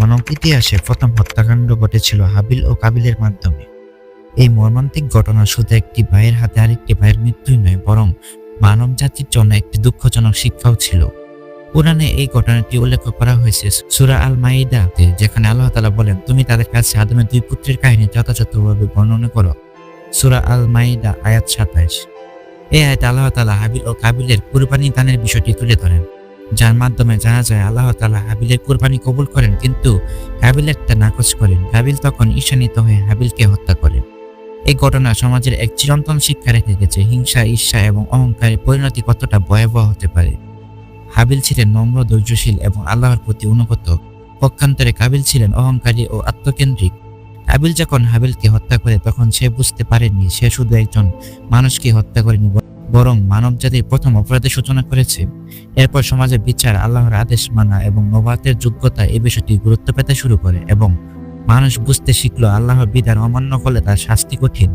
মানব ইতিহাসে প্রথম হত্যাকাণ্ড ঘটেছিল হাবিল ও কাবিলের মাধ্যমে। এই মর্মান্তিক ঘটনা শুধু একটি ভাইয়ের হাতে আরেকটি ভাইয়ের মৃত্যুই নয়, বরং মানব জাতির জন্য একটি দুঃখজনক শিক্ষাও ছিল। কোরআনে এই ঘটনাটি উল্লেখ করা হয়েছে সুরা আল মাইদাতে যেখানে আল্লাহ তালা বলেন, তুমি তাদের কাছে আদমের দুই পুত্রের কাহিনী যথাযথভাবে বর্ণনা করো। সুরা আল মাইদা আয়াত সাতাইশ। এই আয়াতে আল্লাহ তালা হাবিল ও কাবিলের কুরবানি দানের বিষয়টি তুলে ধরেন। যার মাধ্যমে জানা যায় আল্লাহ তালা হাবিলের কুরবানি কবুল করেন, কিন্তু কাবিলেরটা নাকচ করেন। কাবিল তখন ঈশানিত হয়ে হাবিলকে হত্যা করেন এই ঘটনা সমাজের এক চিরন্তন শিক্ষা রেখে গেছে। হিংসা, ঈর্ষা এবং অহংকারের পরিণতি কতটা ভয়াবহ হতে পারে? হাবিল ছিলেন নম্র, ধৈর্যশীল এবং আল্লাহর প্রতি অনুগত। পক্ষান্তরে কাবিল ছিলেন অহংকারী ও আত্মকেন্দ্রিক। কাবিল যখন হাবিলকে হত্যা করে, তখন সে বুঝতে পারেনি সে শুধু একজন মানুষকে হত্যা করেনি বরং মানব জাতির প্রথম অপরাধের সূচনা করেছে। এরপর সমাজের বিচার, আল্লাহর আদেশ মানা এবং নবাতের যোগ্যতা এই বিষয়টি গুরুত্ব পেতে শুরু করে এবং মানুষ বুঝতে শিখলো আল্লাহর বিধান অমান্য করলে তার শাস্তি কঠিন।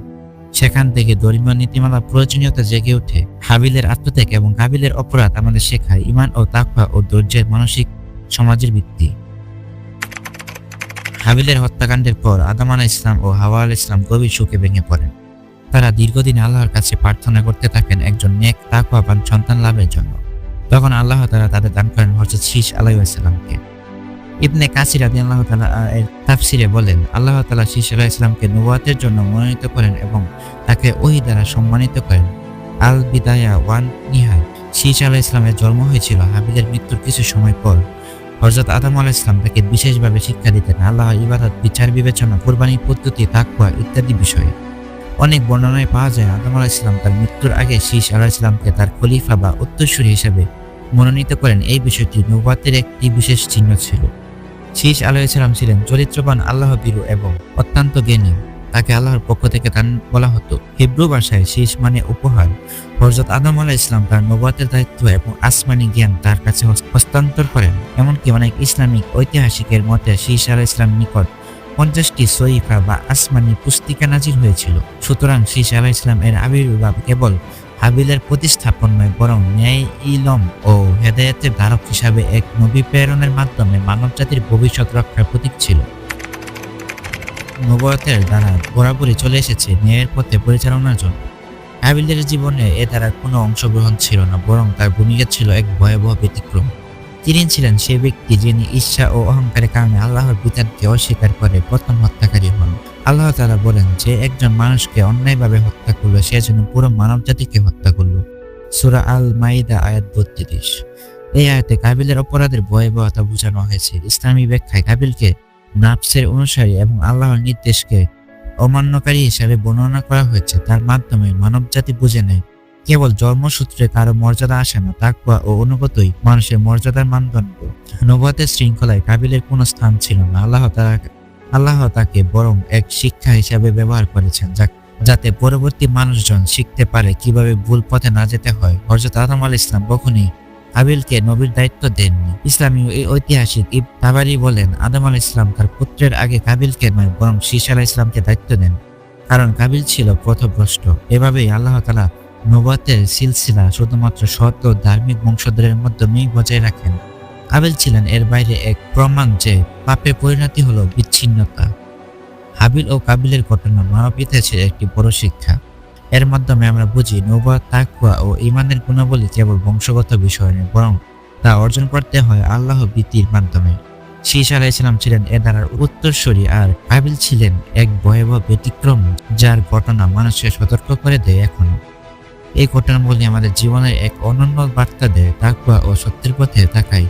সেখান থেকে ধর্মীয় নীতিমালা প্রয়োজনীয়তা জেগে ওঠে। হাবিলের আত্মত্যাগ এবং কাবিলের অপরাধ আমাদের শেখায় ইমান ও তাকওয়া ও ধৈর্যের মানসিক সমাজের ভিত্তি। হাবিলের হত্যাকাণ্ডের পর আদম আলাহ ইসলাম ও হাওয়া আল ইসলাম গভীর সুখে ভেঙে পড়েন। তারা দীর্ঘদিন আল্লাহর কাছে প্রার্থনা করতে থাকেন একজন নেক তাকওয়াবান সন্তান লাভের জন্য। তখন আল্লাহ তারা তাদের দান করেন হজরত শীষ আলাইসাল্লামকে ইবনে কাসির আদি আল্লাহ তালা এর তাফসিরে বলেন, আল্লাহ তালা শীষ আলাহ ইসলামকে নুবাতের জন্য মনোনীত করেন এবং তাকে ওহি দ্বারা সম্মানিত করেন। আল বিদায়া ওয়ান নিহায় শীষ আলাহ ইসলামের জন্ম হয়েছিল হাবিলের মৃত্যুর কিছু সময় পর। হজরত আদম আলাহ ইসলাম তাকে বিশেষভাবে শিক্ষা দিতেন আল্লাহ ইবাদত, বিচার, বিবেচনা, কোরবানির পদ্ধতি তাকুয়া ইত্যাদি বিষয়ে। অনেক বর্ণনায় পাওয়া যায় আদম আলাহ ইসলাম তার মৃত্যুর আগে শীষ আলাহ ইসলামকে তার খলিফা বা উত্তরসূরি হিসেবে মনোনীত করেন। এই বিষয়টি নৌবাতের একটি বিশেষ চিহ্ন ছিল। শীষ আলাহ ইসলাম ছিলেন চরিত্রবান আল্লাহ বীরু এবং অত্যন্ত জ্ঞানী। তাকে আল্লাহর পক্ষ থেকে দান বলা হতো। হিব্রু ভাষায় শীষ মানে উপহার। হজরত আদম আলাহ ইসলাম তার নবাতের দায়িত্ব এবং আসমানি জ্ঞান তার কাছে হস্তান্তর করেন। এমনকি অনেক ইসলামিক ঐতিহাসিকের মতে শীষ আলাহ ইসলাম নিকট পঞ্চাশটি সইফা বা আসমানি পুস্তিকা নাজির হয়েছিল। সুতরাং শীষ আলাহ ইসলাম এর আবির্ভাব কেবল হাবিলের প্রতিস্থাপন নয়, বরং ন্যায়, ইলম ও হেদায়েতের ধারক হিসাবে এক নবী প্রেরণের মাধ্যমে মানব জাতির ভবিষ্যৎ রক্ষার প্রতীক ছিল। নবতের দ্বারা বরাবরই চলে এসেছে ন্যায়ের পথে পরিচালনার জন্য। হাবিলের জীবনে এ দ্বারা কোনো অংশগ্রহণ ছিল না, বরং তার ভূমিকা ছিল এক ভয়াবহ ব্যতিক্রম। তিনি ছিলেন সে ব্যক্তি যিনি ঈর্ষা ও অহংকারের কারণে আল্লাহর বিধানকে অস্বীকার করে প্রথম হত্যাকারী হন। আল্লাহ তারা বলেন যে একজন মানুষকে অন্যায়ভাবে হত্যা করল, সে যেন পুরো মানব জাতিকে হত্যা করল। সুরা আল মাইদা আয়াত বত্রিশ। এই আয়াতে কাবিলের অপরাধের ভয়াবহতা বোঝানো হয়েছে। ইসলামী ব্যাখ্যায় কাবিলকে নাফসের অনুসারী এবং আল্লাহর নির্দেশকে অমান্যকারী হিসাবে বর্ণনা করা হয়েছে। তার মাধ্যমে মানব জাতি বুঝে নেয় কেবল জন্মসূত্রে কারও মর্যাদা আসে না তাকুয়া ও অনুগতই মানুষের মর্যাদার মানদণ্ড। নবতের শৃঙ্খলায় কাবিলের কোনো স্থান ছিল না। আল্লাহ তারা, আল্লাহ তাকে বরং এক শিক্ষা হিসাবে ব্যবহার করেছেন, যা, যাতে পরবর্তী মানুষজন শিখতে পারে কীভাবে ভুল পথে না যেতে হয়। হজরত আদম আল ইসলাম কখনই হাবিলকে নবীর দায়িত্ব দেননি। ইসলামী এই ঐতিহাসিক ইব তাবারি বলেন, আদম আল ইসলাম তার পুত্রের আগে কাবিলকে নয়, বরং শীষ আলাহ ইসলামকে দায়িত্ব দেন। কারণ কাবিল ছিল পথভ্রষ্ট। এভাবেই আল্লাহ তালা নবাতের সিলসিলা শুধুমাত্র ও ধার্মিক বংশধরের মাধ্যমেই বজায় রাখেন। কাবিল ছিলেন এর বাইরে এক প্রমাণ যে পাপের পরিণতি হল বিচ্ছিন্নতা। হাবিল ও কাবিলের ঘটনা মানব ইতিহাসের একটি বড় শিক্ষা। এর মাধ্যমে আমরা বুঝি নৌবা তাকুয়া ও ইমানের গুণাবলী কেবল বংশগত বিষয় নয়, বরং তা অর্জন করতে হয় আল্লাহ ভীতির মাধ্যমে। শীষ আলাহ ইসলাম ছিলেন এ দ্বারার উত্তরসূরি আর কাবিল ছিলেন এক ভয়াবহ ব্যতিক্রম যার ঘটনা মানুষকে সতর্ক করে দেয় এখনও। এই ঘটনাগুলি আমাদের জীবনের এক অনন্য বার্তা দেয় তাকুয়া ও সত্যের পথে থাকায়